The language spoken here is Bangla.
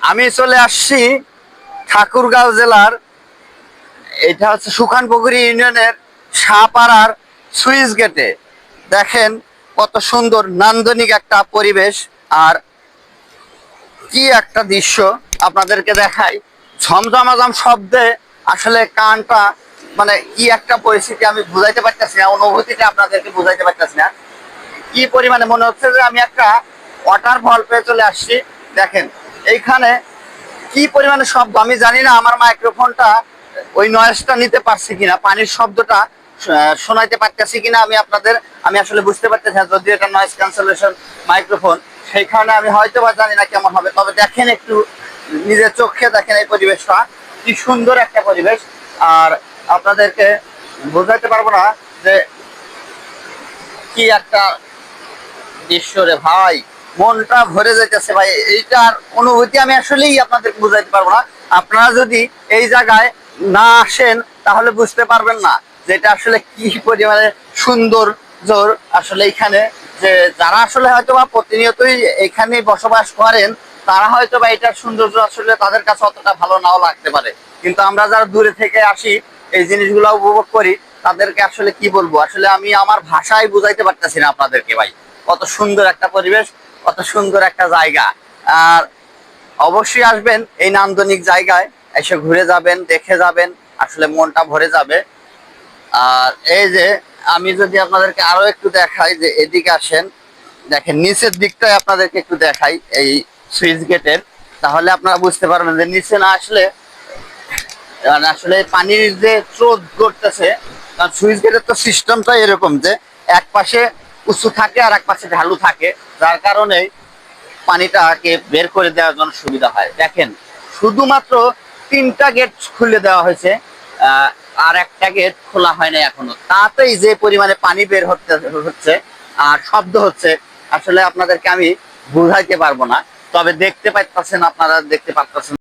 আমি চলে আসছি ঠাকুরগাঁও জেলার, এটা হচ্ছে সুখানপুকুরি ইউনিয়নের শাহপাড়ার সুইচ গেটে। দেখেন কত সুন্দর নান্দনিক একটা পরিবেশ আর কি একটা দৃশ্য আপনাদেরকে দেখাই। ঝমঝমাঝম শব্দে আসলে কানটা মানে কি একটা পরিস্থিতি আমি বুঝাইতে পারতেছি না, অনুভূতিটা আপনাদেরকে বুঝাইতে পারতেছি না। কি পরিমাণে মনে হচ্ছে যে আমি একটা ওয়াটার ফল পেয়ে চলে আসছি। দেখেন এইখানে কি পরিমাণে শব্দ? আমি জানি না, আমার মাইক্রোফোনটা ওই নয়েজটা নিতে পারছি কিনা, পানির শব্দটা শোনাইতে পারতেছি কিনা আমি আপনাদের, আমি আসলে বুঝতে পারতেছি না, যদিও এটা নয়েজ ক্যান্সেলেশন মাইক্রোফোন সেই কারণে আমি হয়তো বা জানি না কেমন হবে, তবে দেখেন একটু নিজের চোখে দেখেন এই পরিবেশটা, কি সুন্দর একটা পরিবেশ। আর আপনাদেরকে বোঝাইতে পারব না যে কি একটা দৃশ্য রে ভাই। মনটা ভরে যাইতেছে ভাই, এইটার অনুভূতি আমি আসলেই আপনাদের বুঝাইতে পারব না। আপনারা যদি এই জায়গায় না আসেন, তাহলে বুঝতে পারবেন না যে এটা আসলে কি পরিমাণে সুন্দর জোর আসলে এখানে। যে যারা আসলে হয়তো বা প্রতিনিয়তই এখানে বসবাস করেন, তারা হয়তো বা এটার সৌন্দর্য আসলে তাদের কাছে অতটা ভালো নাও লাগতে পারে। কিন্তু আমরা যারা দূরে থেকে আসি, এই জিনিসগুলো উপভোগ করি, তাদেরকে আসলে কি বলব? আসলে আমি আমার ভাষায় বুঝাইতে পারতেছি না আপনাদেরকে ভাই। কত সুন্দর একটা পরিবেশ কত সুন্দর একটা জায়গা। আর অবশ্যই আসবেন এই নান্দনিক জায়গায়, এসে ঘুরে যাবেন, দেখে যাবেন, আসলে মনটা ভরে যাবে। আর এই যে আমি যদি আপনাদেরকে আরও একটু দেখাই যে এদিকে আসেন, দেখেন নিচের দিকটাই আপনাদেরকে একটু দেখাই এই সুইচ গেটের। তাহলে আপনারা বুঝতে পারবেন যে নিচে না আসলে আসলে পানির যে স্রোত ঘটতেছে কারণ সুইচ গেটের তো সিস্টেমটা এরকম যে এক পাশে উঁচু থাকে আর এক পাশে ঢালু থাকে, যার কারণে পানিটাকে বের করে দেওয়ার জন্য সুবিধা হয়। দেখেন, শুধুমাত্র তিনটা গেট খুলে দেওয়া হয়েছে আর একটা গেট খোলা হয় না এখনও। তাতেই যে পরিমাণে পানি বের হতে হচ্ছে, আর শব্দ হচ্ছে, আসলে আপনাদেরকে আমি বুঝাইতে পারব না, তবে দেখতে পাইতেছেন, আপনারা দেখতে পাচ্ছেন